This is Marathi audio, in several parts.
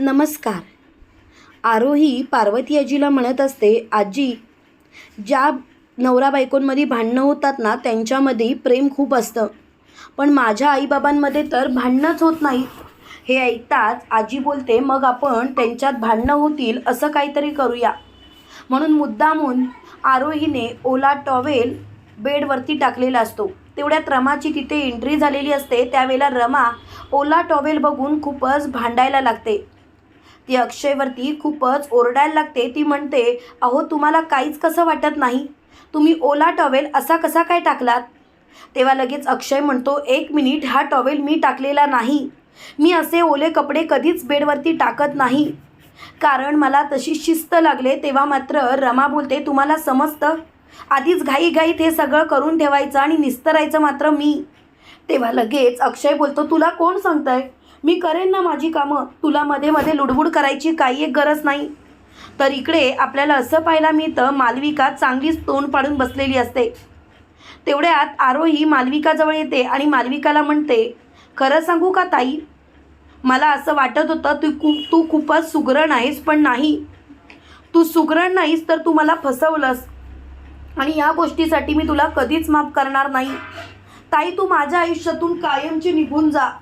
नमस्कार. आरोही पार्वती आजीला म्हणत असते आजी ज्या नवरा बायकोंमध्ये भांडणं होतात ना त्यांच्यामध्ये प्रेम खूप असतं. पण माझ्या आईबाबांमध्ये तर भांडणंच होत नाही हे ऐकताच आजी बोलते मग आपण त्यांच्यात भांडणं होतील असं काहीतरी करूया. म्हणून मुद्दामून आरोहीने ओला टॉवेल बेडवरती टाकलेला असतो. तेवढ्यात रमाची तिथे एंट्री झालेली असते. त्यावेळेला रमा ओला टॉवेल बघून खूपच भांडायला लागते. ती अक्षयवरती खूपच ओरडायला लागते. ती म्हणते अहो तुम्हाला काहीच कसं वाटत नाही? तुम्ही ओला टॉवेल असा कसा काय टाकलात? तेव्हा लगेच अक्षय म्हणतो एक मिनिट हा टॉवेल मी टाकलेला नाही. मी असे ओले कपडे कधीच बेडवरती टाकत नाही. कारण मला तशी शिस्त लागले तेव्हा मात्र रमा बोलते तुम्हाला समजतं? आधीच घाईघाईत हे सगळं करून ठेवायचं आणि निस्तरायचं मात्र मी. तेव्हा लगेच अक्षय बोलतो तुला कोण सांगतंय? मी करेन ना माझी कामं. तुला मध्ये मध्ये लुडबुड करायची काही एक गरज नाही. तर इकडे आपल्याला असं पाहायला मिळतं मालविका चांगलीच तोंड पाडून बसलेली असते. तेवढ्यात आरोही मालविकाजवळ येते आणि मालविकाला म्हणते खरं सांगू का ताई? मला असं वाटत होतं तू खूप तू खूपच सुगरण आहेस पण नाही. तू सुगरण नाहीस तर तू मला फसवलंस. आणि या गोष्टीसाठी मी तुला कधीच माफ करणार नाही. ताई तू माझ्या आयुष्यातून कायमची निघून जा.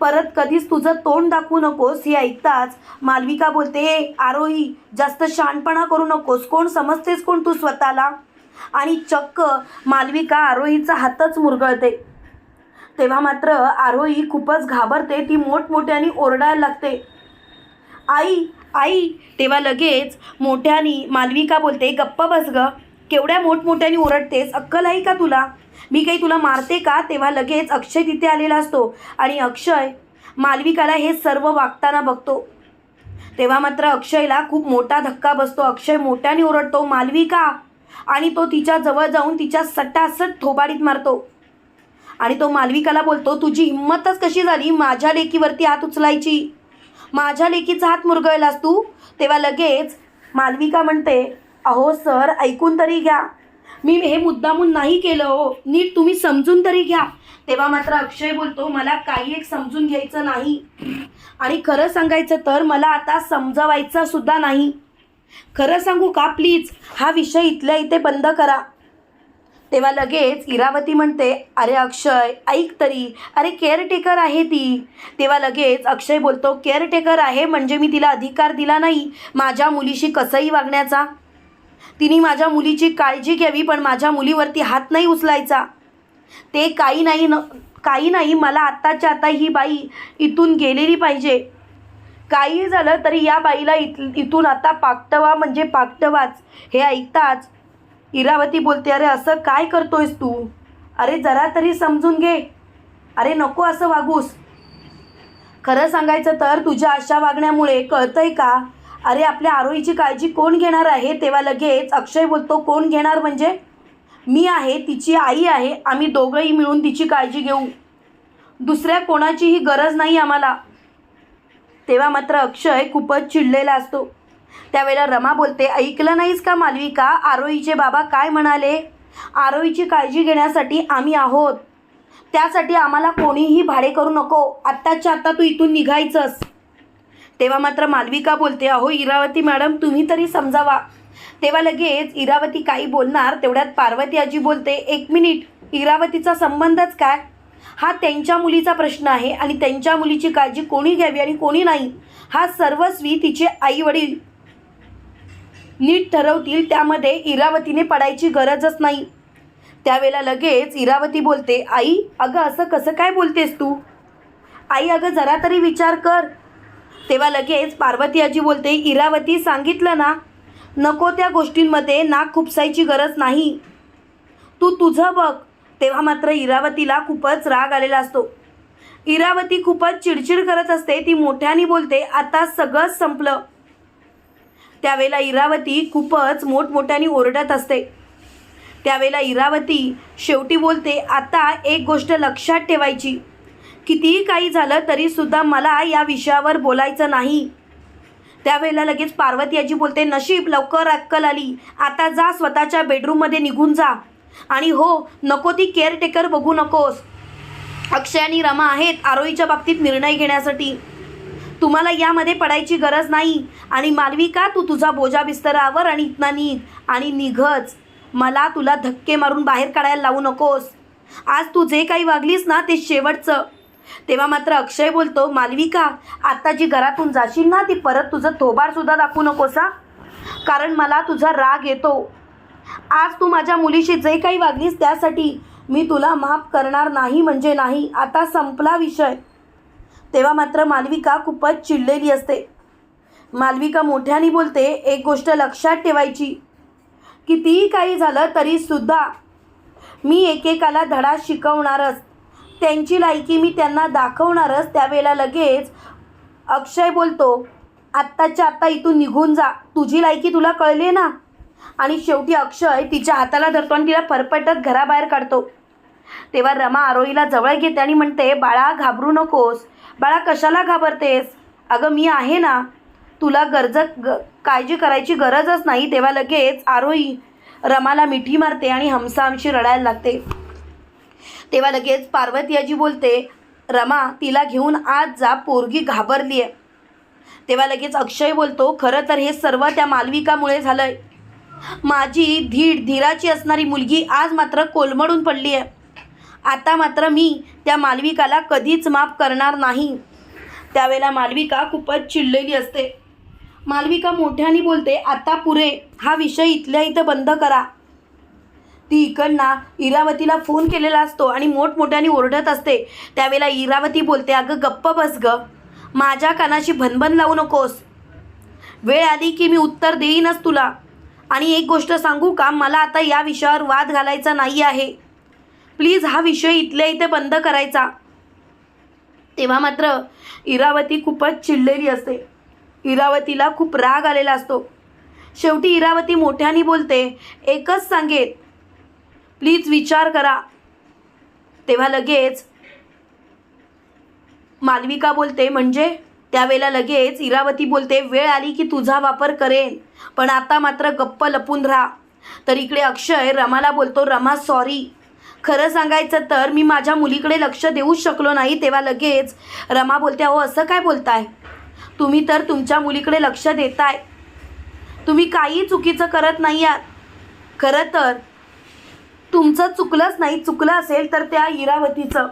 परत कधीच तुझं तोंड दाखवू नकोस हे ऐकताच मालविका बोलते हे आरोही जास्त शहाणपणा करू नकोस. कोण समजतेस कोण तू स्वतःला? आणि चक्क मालविका आरोहीचा हातच मुरगळते. तेव्हा मात्र आरोही खूपच घाबरते ती मोठमोठ्याने ओरडायला लागते. आई आई तेव्हा लगेच मोठ्यानी मालविका बोलते गप्प बस ग. केवढ्या मोठमोठ्याने ओरडतेस? अक्कल आहे का तुला? मी काही तुला मारते का? तेव्हा लगेच अक्षय तिथे आलेला असतो. आणि अक्षय मालविकाला हे सर्व वागताना बघतो. तेव्हा मात्र अक्षयला खूप मोठा धक्का बसतो. अक्षय मोठ्याने ओरडतो मालविका! आणि तो तिच्या जवळ जाऊन तिच्या सटासट थोबाडीत मारतो. आणि तो मालविकाला बोलतो तुझी हिंमतच कशी झाली? माझ्या लेकीवरती हात उचलायची. माझ्या लेकीचा हात मुरगळलास तू? तेव्हा लगेच मालविका म्हणते अहो सर ऐकून तरी घ्या. मी हे मुद्दामून नाही केलं हो. नीट तुम्ही समजून तरी घ्या. तेव्हा मात्र अक्षय बोलतो मला काही एक समजून घ्यायचं नाही. आणि खरं सांगायचं तर मला आता समजवायचं सुद्धा नाही. खरं सांगू का प्लीज? हा विषय इथल्या इथे बंद करा. तेव्हा लगेच इरावती म्हणते अरे अक्षय ऐक तरी. अरे केअरटेकर आहे ती. तेव्हा लगेच अक्षय बोलतो केअरटेकर आहे म्हणजे मी तिला अधिकार दिला नाही. माझ्या मुलीशी कसंही वागण्याचा. तिने माझ्या मुलीची काळजी घ्यावी पण माझ्या मुलीवरती हात नाही उचलायचा. ते काही नाही न काही नाही मला आत्ताच्या आता ही बाई इथून गेलेली पाहिजे. काही झालं तरी या बाईला इथ इथून आता पाकटवा म्हणजे पाकटवाच. हे ऐकताच इरावती बोलते अरे असं काय करतोयस तू? अरे जरा तरी समजून घे. अरे नको असं वागूस. खरं सांगायचं तर तुझ्या अशा वागण्यामुळे कळतंय का? अरे आपल्या आरोहीची काळजी कोण घेणार आहे? तेव्हा लगेच अक्षय बोलतो कोण घेणार म्हणजे? मी आहे तिची आई आहे आम्ही दोघंही मिळून तिची काळजी घेऊ. दुसऱ्या कोणाचीही गरज नाही आम्हाला. तेव्हा मात्र अक्षय खूपच चिडलेला असतो. त्यावेळेला रमा बोलते ऐकलं नाहीस का मालविका आरोहीचे बाबा काय म्हणाले? आरोहीची काळजी घेण्यासाठी आम्ही आहोत. त्यासाठी आम्हाला कोणीही भाडे करू नको. आत्ताच्या आत्ता तू इथून निघायचंस. तेव्हा मात्र मालविका बोलते अहो इरावती मॅडम तुम्ही तरी समजावा. तेव्हा लगेच इरावती काही बोलणार तेवढ्यात पार्वती आजी बोलते एक मिनिट इरावतीचा संबंधच काय? हा त्यांच्या मुलीचा प्रश्न आहे आणि त्यांच्या मुलीची काळजी कोणी घ्यावी आणि कोणी नाही? हा सर्वस्वी तिचे आई वडील नीट ठरवतील त्यामध्ये इरावतीने पडायची गरजच नाही. त्यावेळेला लगेच इरावती बोलते आई अगं असं कसं काय बोलतेस तू? आई अगं जरा तरी विचार कर. तेव्हा लगेच पार्वती आजी बोलते इरावती सांगितलं ना? नको त्या गोष्टींमध्ये नाक खुपसायची गरज नाही. तू तुझं बघ. तेव्हा मात्र इरावतीला खूपच राग आलेला असतो. इरावती खूपच चिडचिड करत असते ती मोठ्याने बोलते आता सगळंच संपलं. त्यावेळेला इरावती खूपच मोठमोठ्याने ओरडत असते. त्यावेळेला इरावती शेवटी बोलते आता एक गोष्ट लक्षात ठेवायची. कितीही काही झालं तरीसुद्धा मला या विषयावर बोलायचं नाही. त्यावेळेला लगेच पार्वती आजी बोलते नशीब लवकर अक्कल आली. आता जा स्वतःच्या बेडरूममध्ये निघून जा. आणि हो नको ती केअरटेकर बघू नकोस. अक्षय आणि रमा आहेत आरोहीच्या बाबतीत निर्णय घेण्यासाठी. तुम्हाला यामध्ये पडायची गरज नाही. आणि मालविका तू तुझा बोजा बिस्तरावर आणि इतना निघ आणि निघच. मला तुला धक्के मारून बाहेर काढायला लावू नकोस. आज तू जे काही वागलीस ना ते शेवटचं. तेव्हा मात्र अक्षय बोलतो मालविका आता जी घरातून जाशील ना ती परत तुझं थोबाडसुद्धा दाखवू नकोसा कारण मला तुझा राग येतो. आज तू माझ्या मुलीशी जे काही वागलीस त्यासाठी मी तुला माफ करणार नाही म्हणजे नाही. आता संपला विषय. तेव्हा मात्र मालविका खूपच चिडलेली असते. मालविका मोठ्याने बोलते एक गोष्ट लक्षात ठेवायची. कितीही काही झालं तरीसुद्धा मी एकेकाला धडा शिकवणारच. त्यांची लायकी मी त्यांना दाखवणारच. त्यावेळेला लगेच अक्षय बोलतो आत्ताच्या आत्ता इथून निघून जा. तुझी लायकी तुला कळली ना? आणि शेवटी अक्षय तिच्या हाताला धरतो आणि तिला फरफटत घराबाहेर काढतो. तेव्हा रमा आरोहीला जवळ घेते आणि म्हणते बाळा घाबरू नकोस. बाळा कशाला घाबरतेस? अगं मी आहे ना. तुला गरज ग काळजी करायची गरजच नाही. तेव्हा लगेच आरोही रमाला मिठी मारते आणि हमसाहमशी रडायला लागते. तेव्हा लगेच पार्वती आजी बोलते रमा तिला घेऊन आज जा पोरगी घाबरली आहे तेव्हा लगेच अक्षय बोलतो खरं तर हे सर्व त्या मालविकामुळे झालंय. माझी धीड धीराची असणारी मुलगी आज मात्र कोलमडून पडली आहे आता मात्र मी त्या मालविकाला कधीच माफ करणार नाही. त्यावेळेला मालविका खूपच चिडलेली असते. मालविका मोठ्याने बोलते आता पुरे हा विषय इथल्या इथं बंद करा. ती इकडना इरावतीला फोन केलेला असतो आणि मोठमोठ्याने ओरडत असते. त्यावेळेला इरावती बोलते अगं गप्प बस ग. माझ्या कानाशी भनभन लावू नकोस. वेळ आली की मी उत्तर देईनच तुला. आणि एक गोष्ट सांगू का? मला आता या विषयावर वाद घालायचा नाही आहे. प्लीज हा विषय इथल्या इथे बंद करायचा. तेव्हा मात्र इरावती खूपच चिडलेली असते. इरावतीला खूप राग आलेला असतो. शेवटी इरावती मोठ्याने बोलते एकच सांगेल प्लीज विचार करा. तेव्हा लगेच मालविका बोलते म्हणजे? त्यावेळेला लगेच इरावती बोलते वेळ आली की तुझा वापर करेन पण आता मात्र गप्प लपून राहा. तर इकडे अक्षय रमाला बोलतो रमा सॉरी खरं सांगायचं तर मी माझ्या मुलीकडे लक्ष देऊच शकलो नाही. तेव्हा लगेच रमा बोलते अहो असं काय बोलताय? तुम्ही तर तुमच्या मुलीकडे लक्ष देताय. तुम्ही काही चुकीचं करत नाही आहात. खरं तर तुमचं चुकलंच नाही चुकलं असेल तर त्या इरावतीचं.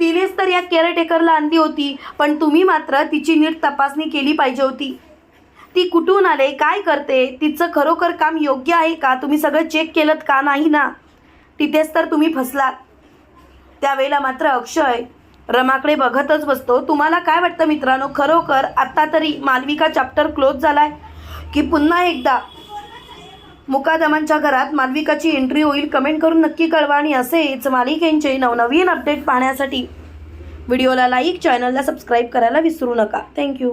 तिनेच तर या केअरटेकरला आणली होती पण तुम्ही मात्र तिची नीट तपासणी केली पाहिजे होती. ती कुठून आले काय करते तिचं खरोखर काम योग्य आहे का तुम्ही सगळं चेक केलं का नाही ना? तिथेच तर तुम्ही फसलात. त्यावेळेला मात्र अक्षय रमाकडे बघतच बसतो. तुम्हाला काय वाटतं मित्रांनो? खरोखर आत्ता तरी मालविका चॅप्टर क्लोज झाला आहे की पुन्हा एकदा मुकादमांच्या घरात मालविकाची एंट्री होईल. कमेंट करून नक्की कळवा आणि असेच मालिकेंचे नवनवीन अपडेट पाहण्यासाठी. व्हिडिओला लाईक चॅनलला सबस्क्राईब करायला विसरू नका. थँक्यू